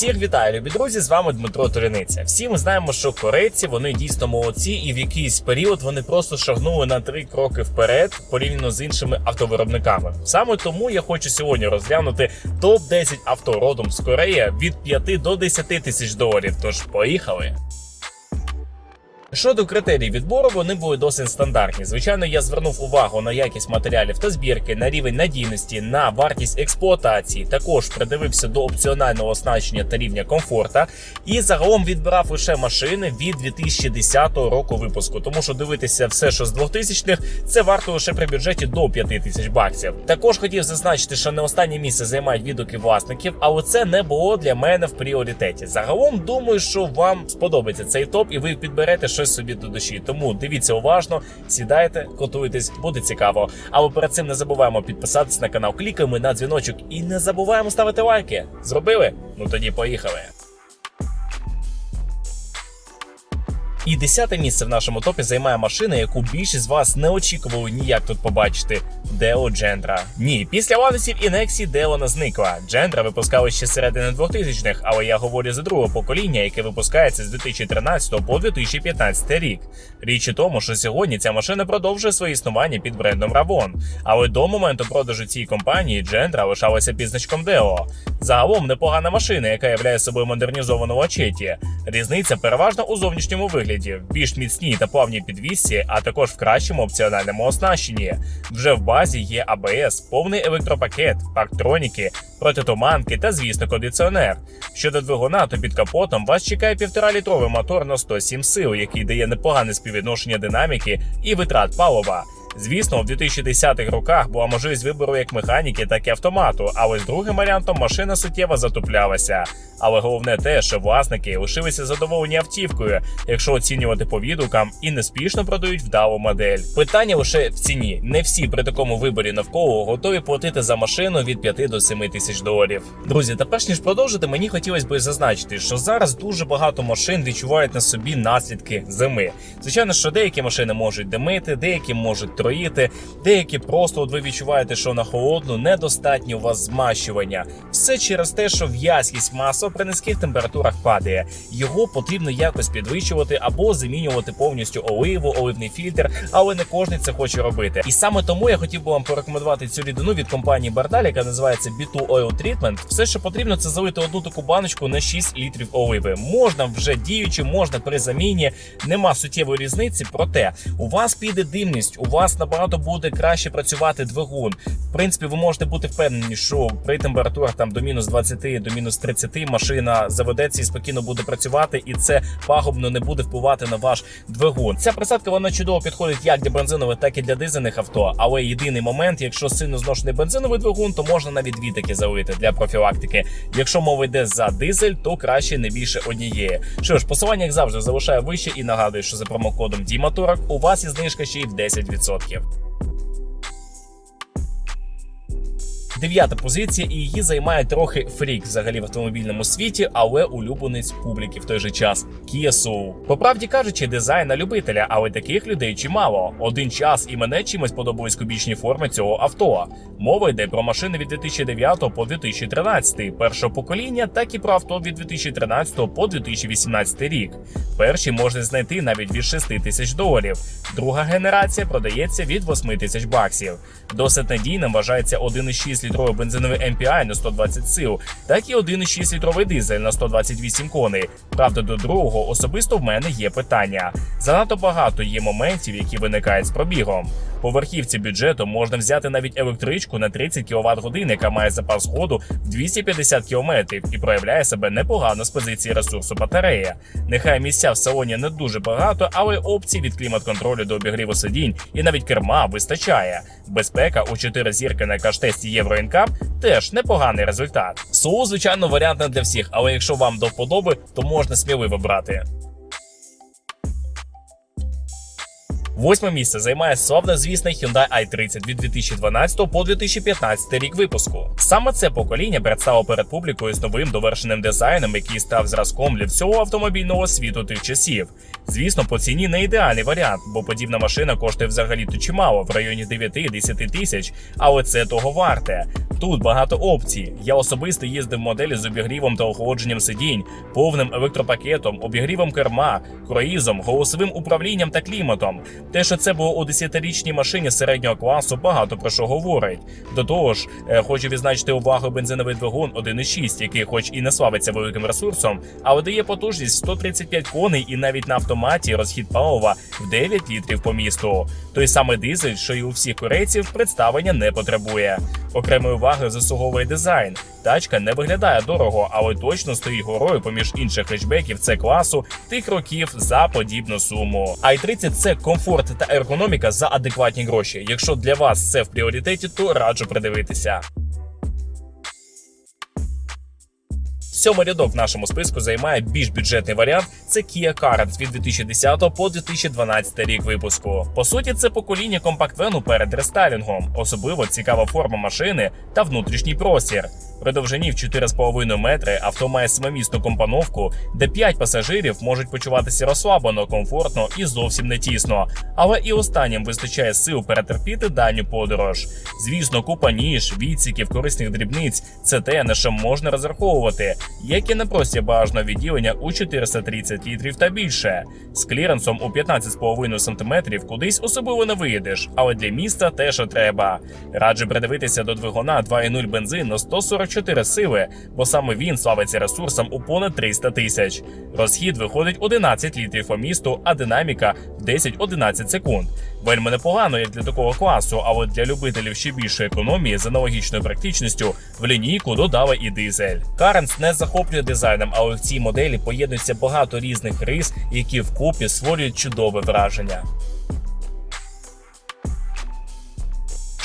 Всіх вітаю, любі друзі! З вами Дмитро Туриниця. Всі ми знаємо, що корейці вони дійсно молодці, і в якийсь період вони просто шагнули на три кроки вперед порівняно з іншими автовиробниками. Саме тому я хочу сьогодні розглянути топ 10 авто родом з Кореї від 5 до 10 тисяч доларів. Тож поїхали. Щодо критерій відбору, вони були досить стандартні. Звичайно, я звернув увагу на якість матеріалів та збірки, на рівень надійності, на вартість експлуатації. Також придивився до опціонального оснащення та рівня комфорта. І загалом відбирав лише машини від 2010 року випуску, тому що дивитися все, що з 2000-х, це варто лише при бюджеті до 5 тисяч баксів. Також хотів зазначити, що не останнє місце займають відгуки власників, але це не було для мене в пріоритеті. Загалом думаю, що вам сподобається цей топ, і ви підберете щось собі до душі. Тому дивіться уважно, сідайте, готуйтесь, буде цікаво. Але перед цим не забуваємо підписатись на канал, клікаємо на дзвіночок і не забуваємо ставити лайки. Зробили? Ну тоді поїхали. І десяте місце в нашому топі займає машина, яку більшість з вас не очікували ніяк тут побачити. Део Джендра. Ні, після Ланусів і Нексі де вона зникла. Джендра випускали ще середини 2000-х, але я говорю за друге покоління, яке випускається з 2013 по 2015 рік. Річ у тому, що сьогодні ця машина продовжує своє існування під брендом Ravon. Але до моменту продажу цієї компанії Джендра лишалася під значком Део. Загалом непогана машина, яка являє собою модернізовану лачеті. Різниця переважно у зовнішньому вигляді, в більш міцній та плавній підвісці, а також в кращому опціональному оснащенні. Вже в базі є АБС, повний електропакет, парктроніки, протитуманки та, звісно, кондиціонер. Щодо двигуна, то під капотом вас чекає 1,5-літровий мотор на 107 сил, який дає непогане співвідношення динаміки і витрат палива. Звісно, в 2010-х роках була можливість вибору як механіки, так і автомату, але з другим варіантом машина суттєво затуплялася. Але головне те, що власники лишилися задоволені автівкою, якщо оцінювати по відгукам і неспішно продають вдалу модель. Питання лише в ціні. Не всі при такому виборі навколо готові платити за машину від 5 до 7 тисяч доларів. Друзі, та перш ніж продовжити, мені хотілося б зазначити, що зараз дуже багато машин відчувають на собі наслідки зими. Звичайно, що деякі машини можуть димити, деякі можуть троїти, деякі просто от ви відчуваєте, що на холодну недостатньо у вас змащування. Все через те, що в'язкість масла при низьких температурах падає. Його потрібно якось підвищувати або замінювати повністю оливу, оливний фільтр, але не кожен це хоче робити. І саме тому я хотів би вам порекомендувати цю рідину від компанії Bardal, яка називається B2 Oil Treatment. Все, що потрібно, це залити одну таку баночку на 6 літрів оливи. Можна вже діючи, можна при заміні. Нема суттєвої різниці. Проте у вас піде димність, у вас набагато буде краще працювати двигун. В принципі, ви можете бути впевнені, що при температурах там до мінус 20, до мінус 30 машина заведеться і спокійно буде працювати, і це пагубно не буде впливати на ваш двигун. Ця присадка вона чудово підходить як для бензинових, так і для дизельних авто. Але єдиний момент, якщо сильно зношений бензиновий двигун, то можна навіть дві таки залити для профілактики. Якщо мова йде за дизель, то краще не більше однієї. Що ж, посилання як завжди залишаю вище і нагадую, що за промокодом Діматорок у вас є знижка ще й в 10% років. Дев'ята позиція, і її займає трохи фрік взагалі в автомобільному світі, але улюбленець публіки в той же час Kia Soul. По правді кажучи, дизайн на любителя, але таких людей чимало. Один час і мене чимось подобались кубічні форми цього авто. Мова йде про машини від 2009 по 2013, першого покоління, так і про авто від 2013 по 2018 рік. Перші можна знайти навіть від 6 тисяч доларів. Друга генерація продається від 8 тисяч баксів. Досить надійним вважається 1,6 літровий бензиновий MPI на 120 сил, так і 1,6 літровий дизель на 128 коней. Правда, до другого особисто в мене є питання. Занадто багато є моментів, які виникають з пробігом. По верхівці бюджету можна взяти навіть електричку на 30 кВт годин, яка має запас ходу в 250 км і проявляє себе непогано з позиції ресурсу батареї. Нехай місця в салоні не дуже багато, але опцій від клімат-контролю до обігріву сидінь і навіть керма вистачає. Безпека у 4 зірки на каш-тесті Євро NCAP теж непоганий результат. СУ, звичайно, варіант не для всіх, але якщо вам до вподоби, то можна сміливо брати. Восьме місце займає славнозвісний Hyundai i30 від 2012 по 2015 рік випуску. Саме це покоління представило перед публікою з новим довершеним дизайном, який став зразком для всього автомобільного світу тих часів. Звісно, по ціні не ідеальний варіант, бо подібна машина коштує взагалі то чимало, в районі 9-10 тисяч, але це того варте. Тут багато опцій. Я особисто їздив в моделі з обігрівом та охолодженням сидінь, повним електропакетом, обігрівом керма, круїзом, голосовим управлінням та кліматом. Те, що це було у 10-річній машині середнього класу, багато про що говорить. До того ж, е, хочу відзначити увагу бензиновий двигун 1.6, який, хоч і не славиться великим ресурсом, але дає потужність 135 коней і навіть на автоматі розхід палива в 9 літрів по місту. Той самий дизель, що й у всіх корейців, представлення не потребує. Окремої уваги заслуговує дизайн. Тачка не виглядає дорого, але точно стоїть горою поміж інших хетчбеків це класу тих років за подібну суму. i30 – це комфорт та ергономіка за адекватні гроші. Якщо для вас це в пріоритеті, то раджу придивитися. Сьомий рядок в нашому списку займає більш бюджетний варіант. Це Kia Carens від 2010 по 2012 рік випуску. По суті, це покоління компакт-вену перед рестайлінгом. Особливо цікава форма машини та внутрішній простір. При довжині в 4,5 метри авто має семимісну компоновку, де 5 пасажирів можуть почуватися розслаблено, комфортно і зовсім не тісно. Але і останнім вистачає сил перетерпіти дальню подорож. Звісно, купа ніж, відсіків, корисних дрібниць це те, на що можна розраховувати, як і на прості бажаного відділення у 430 літрів та більше. З кліренсом у 15,5 см кудись особливо не виїдеш, але для міста те, що треба. Раджу придивитися до двигуна 2.0 бензин на 144 сили, бо саме він славиться ресурсом у понад 300 тисяч. Розхід виходить 11 літрів по місту, а динаміка 10-11 секунд. Вельми непогано, як для такого класу, але для любителів ще більшої економії з аналогічною практичністю в лінійку додали і дизель. Каренс не захоплює дизайном, але в цій моделі поєднується багато різних рис, які вкупі створюють чудове враження.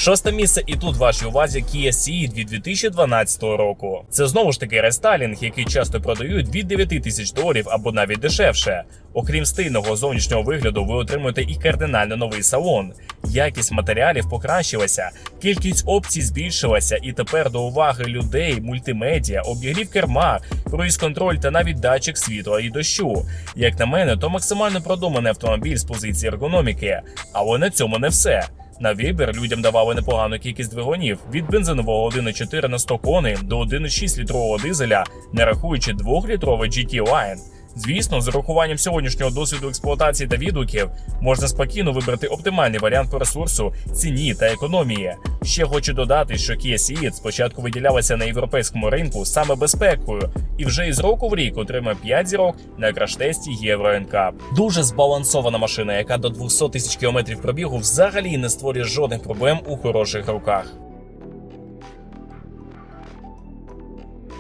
Шосте місце, і тут вашій увазі Kia Ceed від 2012 року. Це знову ж таки рестайлінг, який часто продають від 9 тисяч доларів або навіть дешевше. Окрім стильного зовнішнього вигляду, ви отримуєте і кардинально новий салон. Якість матеріалів покращилася, кількість опцій збільшилася, і тепер до уваги людей, мультимедіа, обігрів керма, круїз-контроль та навіть датчик світла і дощу. Як на мене, то максимально продуманий автомобіль з позиції ергономіки. Але на цьому не все. На вибір людям давали непогану кількість двигунів від бензинового 1,4 на 100 коней до 1,6 літрового дизеля, не рахуючи 2-літровий GT Line. Звісно, з урахуванням сьогоднішнього досвіду експлуатації та відгуків можна спокійно вибрати оптимальний варіант по ресурсу, ціні та економії. Ще хочу додати, що Kia Ceed спочатку виділялася на європейському ринку саме безпекою, і вже із року в рік отримає 5 зірок на краш-тесті Євро NCAP. Дуже збалансована машина, яка до 200 тисяч кілометрів пробігу взагалі не створює жодних проблем у хороших руках.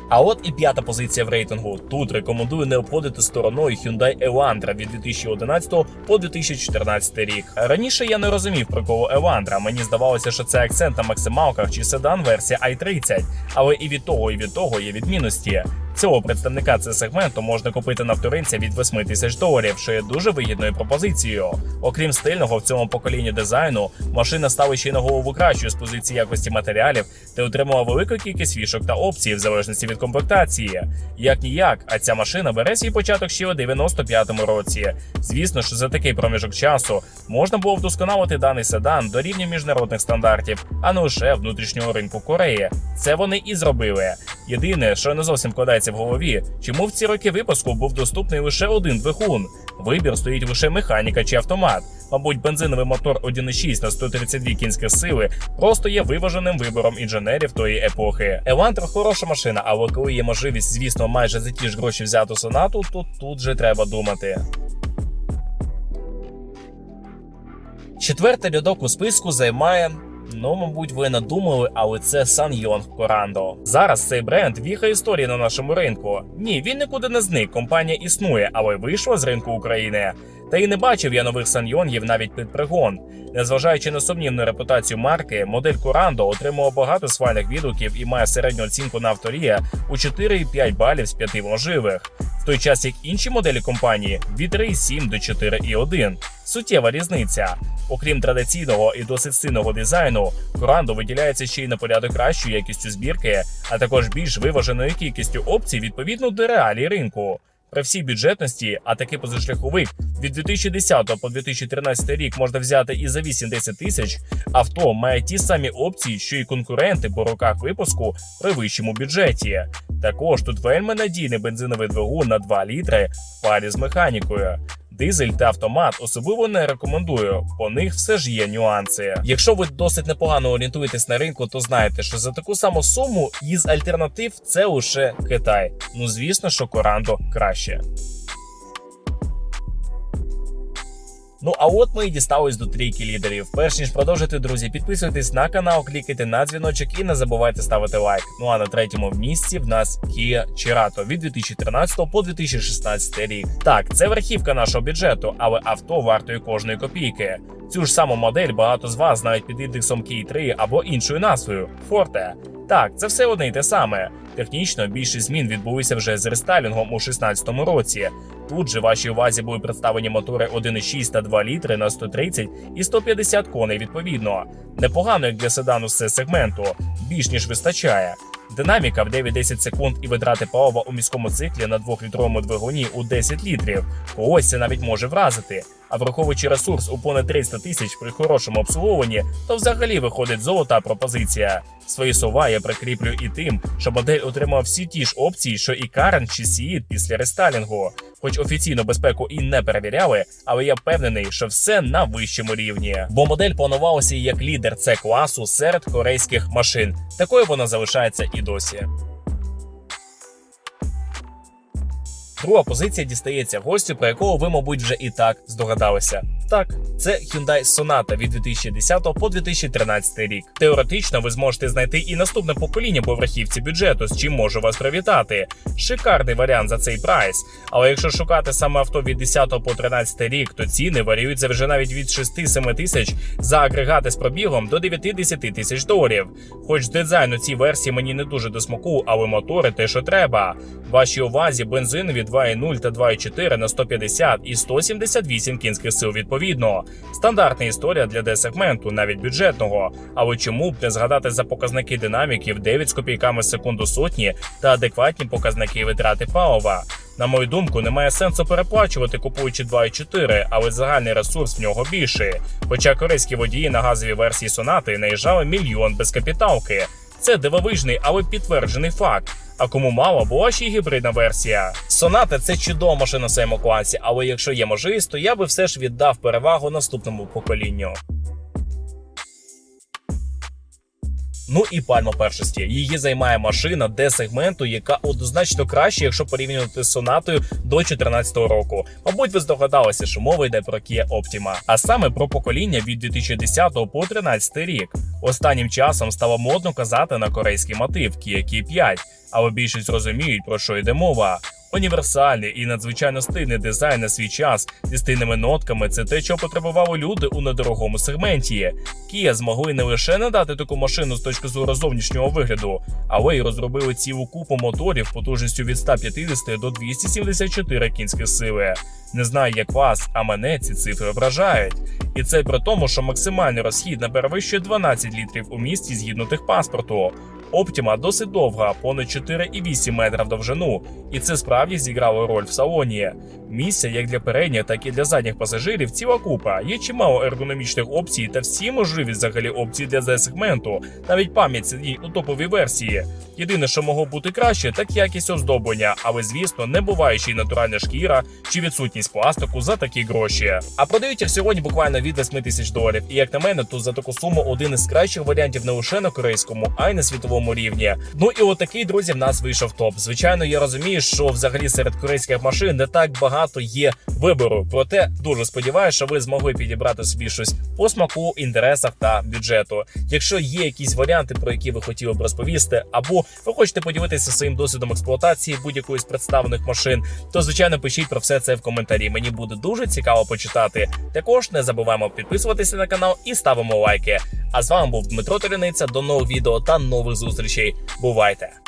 А от і п'ята позиція в рейтингу. Тут рекомендую не обходити стороною Hyundai Elantra від 2011 по 2014 рік. Раніше я не розумів про кого Elantra. Мені здавалося, що це акцент на максималках чи седан версія i30. Але і від того, і від того є відмінності. Цього представника цього сегменту можна купити на вторинці від 8 тисяч доларів, що є дуже вигідною пропозицією. Окрім стильного в цьому поколінні дизайну, машина стала ще й на голову кращою з позиції якості матеріалів та отримала велику кількість фішок та опцій в залежності від комплектації. Як ніяк, а ця машина бере свій початок ще у 95-му році. Звісно, що за такий проміжок часу можна було вдосконалити даний седан до рівня міжнародних стандартів, а не лише внутрішнього ринку Кореї. Це вони і зробили. Єдине, що не зовсім вкладається в голові, чому в ці роки випуску був доступний лише один двигун. Вибір стоїть лише механіка чи автомат. Мабуть, бензиновий мотор 1.6 на 132 кінські сили просто є виваженим вибором інженерів тої епохи. Елантра хороша машина, але коли є можливість, звісно, майже за ті ж гроші взяти сонату, то тут же треба думати. Четвертий рядок у списку займає. Ну, мабуть, ви надумали, але це Сан Корандо. Зараз цей бренд віха історії на нашому ринку. Ні, він нікуди не зник. Компанія існує, але вийшла з ринку України. Та й не бачив я нових саньйонгів навіть під пригон. Незважаючи на сумнівну репутацію марки, модель Корандо отримала багато свальних відгуків і має середню оцінку на авторія у 4,5 балів з 5 можливих. в той час як інші моделі компанії від 3,7 до 4,1. Суттєва різниця. Окрім традиційного і досить сильного дизайну, Корандо виділяється ще й на порядок кращою якістю збірки, а також більш виваженою кількістю опцій відповідно до реалій ринку. При всій бюджетності, а таки позашляховик від 2010 по 2013 рік можна взяти і за 8-10 тисяч, авто має ті самі опції, що й конкуренти по роках випуску при вищому бюджеті. Також тут вельми надійний бензиновий двигун на 2 літри в парі з механікою. Дизель та автомат особливо не рекомендую, по них все ж є нюанси. Якщо ви досить непогано орієнтуєтесь на ринку, то знаєте, що за таку саму суму із альтернатив це лише Китай. Ну звісно, що Корандо краще. Ну а от ми і дістались до трійки лідерів. Перш ніж продовжити, друзі, підписуйтесь на канал, клікайте на дзвіночок і не забувайте ставити лайк. Ну а на третьому місці в нас Kia Cerato від 2013 по 2016 рік. Так, це верхівка нашого бюджету, але авто вартує кожної копійки. Цю ж саму модель багато з вас знають під індексом Kia 3 або іншою назвою Forte. Так, це все одне й те саме. Технічно більшість змін відбулися вже з рестайлінгом у 2016 році. Тут же вашій увазі були представлені мотори 1,6 та 2 літри на 130 і 150 коней відповідно. Непогано як для седану з сегменту, більш ніж вистачає. Динаміка в 9-10 секунд і витрати палива у міському циклі на 2-літровому двигуні у 10 літрів. Когось це навіть може вразити. А враховуючи ресурс у понад 300 тисяч при хорошому обслуговуванні, то взагалі виходить золота пропозиція. Свої слова я прикріплю і тим, що модель отримав всі ті ж опції, що і Карен чи Сіїд після рестайлінгу. Хоч офіційно безпеку і не перевіряли, але я впевнений, що все на вищому рівні. Бо модель планувалася як лідер це класу серед корейських машин. Такою вона залишається і досі. Друга позиція дістається гостю, про якого ви, мабуть, вже і так здогадалися. Так, це Hyundai Sonata від 2010 по 2013 рік. Теоретично ви зможете знайти і наступне покоління по верхівці бюджету, з чим можу вас привітати. Шикарний варіант за цей прайс. Але якщо шукати саме авто від 10 по 13 рік, то ціни варіюються вже навіть від 6-7 тисяч за агрегати з пробігом до 9-10 тисяч доларів. Хоч дизайн у цій версії мені не дуже до смаку, але мотори те, що треба. Вашій увазі бензинові 2.0 та 2.4 на 150 і 178 кінських сил відповідно. Стандартна історія для D-сегменту, навіть бюджетного. Але чому б не згадати за показники динаміків 9 з копійками секунду сотні та адекватні показники витрати палива? На мою думку, немає сенсу переплачувати, купуючи 2.4, але загальний ресурс в нього більший. Хоча корейські водії на газовій версії сонати наїжджали мільйон без капіталки. Це дивовижний, але підтверджений факт. А кому мало, була ще й гібридна версія. Соната це чудова машина в своєму класі, але якщо є можливість, то я би все ж віддав перевагу наступному поколінню. Ну і пальма першості. Її займає машина D-сегменту, яка однозначно краще, якщо порівнювати з сонатою до 2014 року. Мабуть, ви здогадалися, що мова йде про Kia Optima. А саме про покоління від 2010 по 2013 рік. Останнім часом стало модно казати на корейський мотив Kia K5, але більшість розуміють, про що йде мова. Універсальний і надзвичайно стильний дизайн на свій час зі стильними нотками це те, що потребували люди у недорогому сегменті. Kia змогли не лише надати таку машину з точки зору зовнішнього вигляду, але й розробили цілу купу моторів потужністю від 150 до 274 кінських сили. Не знаю, як вас, а мене ці цифри вражають. І це при тому, що максимальний розхід не перевищує 12 літрів у місті згідно техпаспорту. Оптіма досить довга, понад 4,8 метра в довжину, і це справді зіграло роль в салоні. Місця як для передніх, так і для задніх пасажирів ціла купа. Є чимало ергономічних опцій та всі можливі взагалі опції для Z-сегменту, навіть пам'ять сидіть у топовій версії. Єдине, що могло бути краще, так якість оздоблення, але звісно, не буває ще й натуральна шкіра чи відсутність пластику за такі гроші. А продають їх сьогодні буквально від 8 тисяч доларів. І як на мене, то за таку суму один із кращих варіантів не лише на корейському, а й на світовому рівні. Ну і отакий друзі в нас вийшов топ. Звичайно, я розумію, що взагалі серед корейських машин не так багато є вибору. Проте дуже сподіваюся, що ви змогли підібрати собі щось по смаку, інтересах та бюджету. Якщо є якісь варіанти, про які ви хотіли б розповісти, або ви хочете поділитися своїм досвідом експлуатації будь-якої з представлених машин, то звичайно пишіть про все це в коментарі. Мені буде дуже цікаво почитати. Також не забуваємо підписуватися на канал і ставимо лайки. А з вами був Дмитро Теляниця. До нових відео та нових зустрічей. Бувайте!